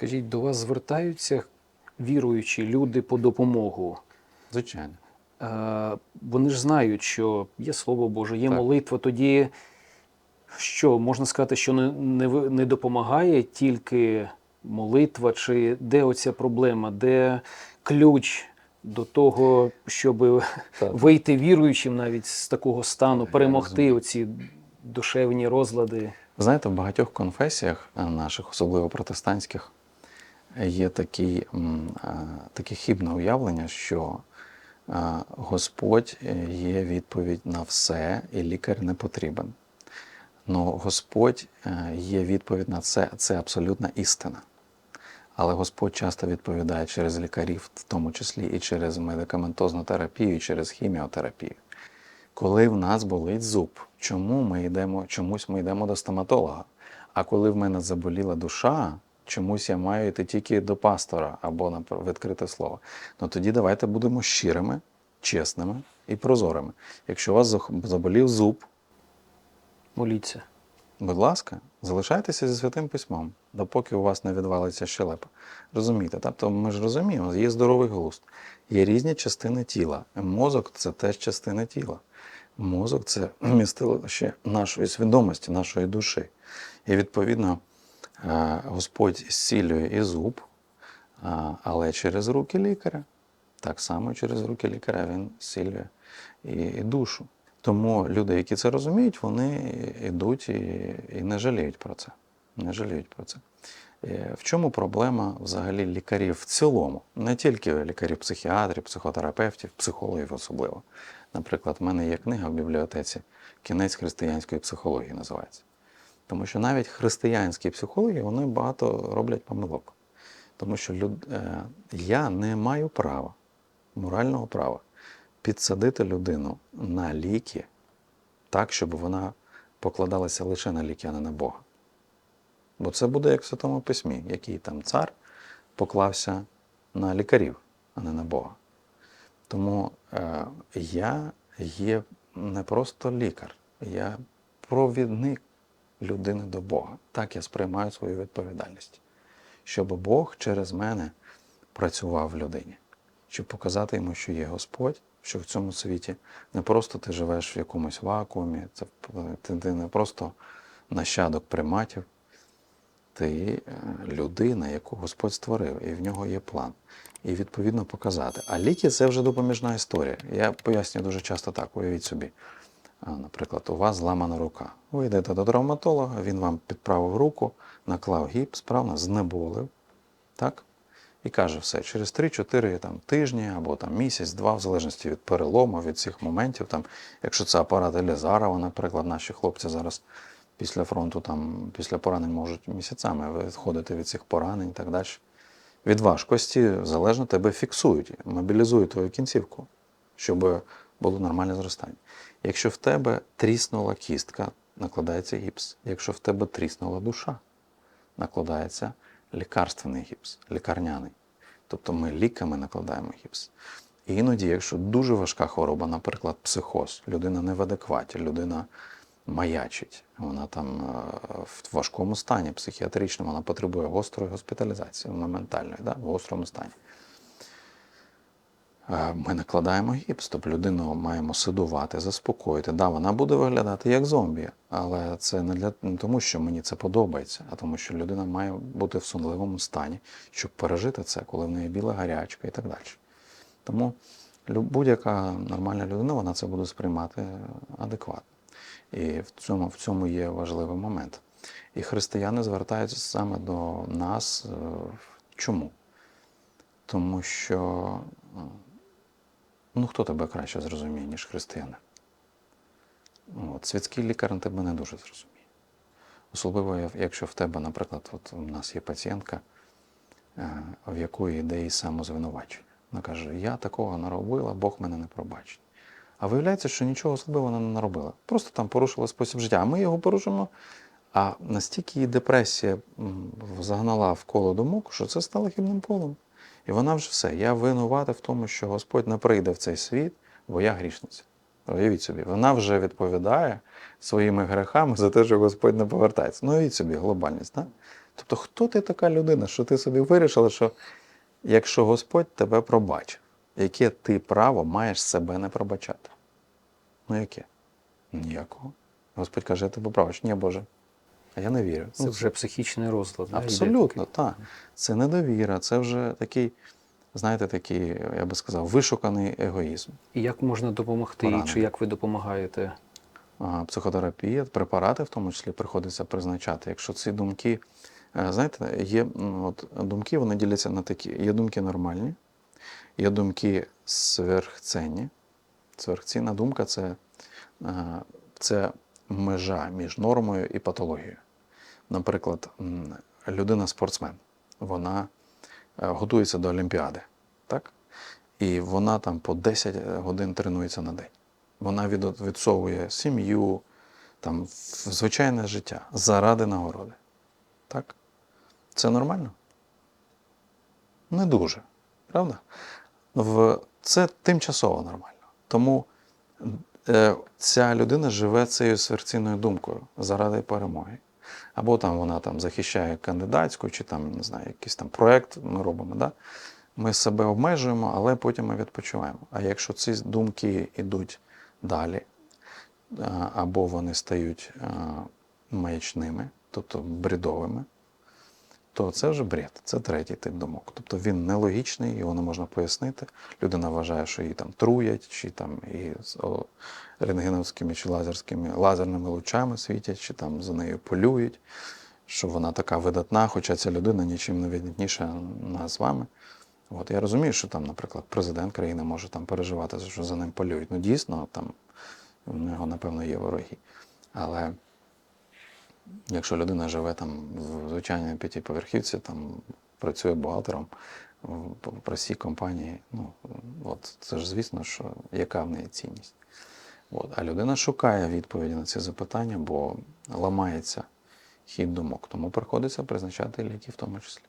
Скажіть, до вас звертаються віруючі люди по допомогу? Звичайно. Е, Вони ж знають, що є Слово Боже, є Так. молитва. Тоді що можна сказати, що не, не, не допомагає тільки молитва, чи де оця проблема, де ключ до того, щоб Так. вийти віруючим навіть з такого стану, перемогти оці душевні розлади. Знаєте, в багатьох конфесіях е, наших, особливо протестантських, є такі, таке хибне уявлення, що Господь е, є відповідь на все, і лікар не потрібен. Ну, Господь е, є відповідь на це, це абсолютна істина. Але Господь часто відповідає через лікарів, в тому числі і через медикаментозну терапію, і через хіміотерапію. Коли в нас болить зуб, чому ми йдемо, чомусь ми йдемо до стоматолога. А коли в мене заболіла душа, чомусь я маю йти тільки до пастора або на відкрите слово. Ну тоді давайте будемо щирими, чесними і прозорими. Якщо у вас заболів зуб, Моліться. Будь ласка, залишайтеся зі святим письмом, допоки у вас не відвалиться щелепа. Розумієте? Тобто ми ж розуміємо, є здоровий глузд, є різні частини тіла. Мозок це теж частини тіла. Мозок це містилище нашої свідомості, нашої душі. І відповідно Господь зцілює і зуб, але через руки лікаря. Так само через руки лікаря він зцілює і, душу. Тому люди, які це розуміють, вони йдуть і, і не жаліють про це. Не жаліють про це. Е, В чому проблема взагалі лікарів в цілому? Не тільки лікарів, психіатрів, психотерапевтів, психологів особливо. Наприклад, в мене є книга в бібліотеці Кінець християнської психології називається. Тому що навіть християнські психологи вони багато роблять помилок. Тому що люд... е, я не маю права, морального права підсадити людину на ліки так, щоб вона покладалася лише на ліки, а не на Бога. Бо це буде як в Святому Письмі, який там цар поклався на лікарів, а не на Бога. Тому е, я є не просто лікар, я провідник людини до Бога. Так я сприймаю свою відповідальність, щоб Бог через мене працював в людині, щоб показати йому, що є Господь, що в цьому світі не просто ти живеш в якомусь вакуумі, це ти, не просто нащадок приматів, ти е, людина, яку Господь створив, і в нього є план. І відповідно показати. А ліки це вже допоміжна історія. Я пояснюю дуже часто так, уявіть собі. Наприклад, у вас зламана рука. Ви йдете до травматолога, він вам підправив руку, наклав гіпс, правильно, знеболив. Так? І каже все, через 3-4 там, тижні або там, місяць-два, в залежності від перелому, від цих моментів. Там, якщо це апарат Елізарова, наприклад, наші хлопці зараз після фронту, там, після поранень можуть місяцями відходити від цих поранень і так далі. Від важкості залежно тебе фіксують, мобілізують твою кінцівку, щоб було нормальне зростання. Якщо в тебе тріснула кістка, накладається гіпс. Якщо в тебе тріснула душа, накладається лікарственний гіпс, лікарняний. Тобто ми ліками накладаємо гіпс. І іноді, якщо дуже важка хвороба, наприклад, психоз, людина не в адекваті, людина маячить, вона там е, в важкому стані психіатричному, вона потребує гострої госпіталізації, моментальної, да, в гострому стані. Е, Ми накладаємо гіпс, тобто людину маємо сидувати, заспокоїти. Да, вона буде виглядати як зомбі, але це не для не тому, що мені це подобається, а тому, що людина має бути в сонливому стані, щоб пережити це, коли в неї біла гарячка і так далі. Тому будь-яка нормальна людина вона це буде сприймати адекватно. І в цьому, в цьому є важливий момент. І християни звертаються саме до нас. е, Чому? Тому що е, ну, хто тебе краще зрозуміє, ніж християни? От, світський лікар тебе не дуже зрозуміє. Особливо, якщо в тебе, наприклад, от у нас є пацієнтка, е, в якої йде і самозвинувачення. Вона каже: Я такого наробила, Бог мене не пробачить. А виявляється, що нічого особливого вона не наробила. Просто там порушила спосіб життя. А ми його порушимо. А настільки її депресія загнала в коло думок, що це стало хибним полем. І вона вже все. Я винувата в тому, що Господь не прийде в цей світ, бо я грішниця. Уявіть собі, вона вже відповідає своїми грехами за те, що Господь не повертається. Ну, уявіть собі, глобальність. Так? Тобто, хто ти така людина, що ти собі вирішила, що якщо Господь тебе пробачив, яке ти право маєш себе не пробачати? Ну яке? Ніякого. Господь каже, я тебе пробачу. Ні, Боже. А я не вірю. Це Ну, вже психічний розлад. Абсолютно, так. Це недовіра, це вже такий, знаєте, такий, я би сказав, вишуканий егоїзм. І як можна допомогти, Поранений. чи як ви допомагаєте? Психотерапія, препарати в тому числі приходиться призначати. Якщо ці думки, е, знаєте, є от, думки, вони діляться на такі. Є думки нормальні, є думки сверхценні. Сверхцінна думка це, е, це межа між нормою і патологією. Наприклад, людина-спортсмен, вона е, готується до Олімпіади, так? І вона там по 10 годин тренується на день. Вона відсовує сім'ю, там, звичайне життя заради нагороди. Так? Це нормально? Не дуже, правда? Це тимчасово нормально. Тому е, ця людина живе цією сверційною думкою заради перемоги. Або там вона там захищає кандидатську, чи там, не знаю, якийсь там проєкт ми робимо. Да? Ми себе обмежуємо, але потім ми відпочиваємо. А якщо ці думки йдуть далі, або вони стають маячними, тобто бредовими, то це вже бред, це третій тип думок. Тобто він нелогічний, його не можна пояснити. Людина вважає, що її там труять, чи там і з рентгеновськими чи лазерськими лазерними лучами світять, чи там за нею полюють, що вона така видатна, хоча ця людина нічим не видатніша нас з вами. От я розумію, що там, наприклад, президент країни може там переживати, що за ним полюють. Ну, дійсно, там в нього, напевно, є вороги. Але якщо людина живе там в звичайній п'ятиповерхівці, там працює бухгалтером в простій компанії, ну от це ж звісно, що яка в неї цінність. От. А людина шукає відповіді на ці запитання, бо ламається хід думок. Тому приходиться призначати ліки в тому числі.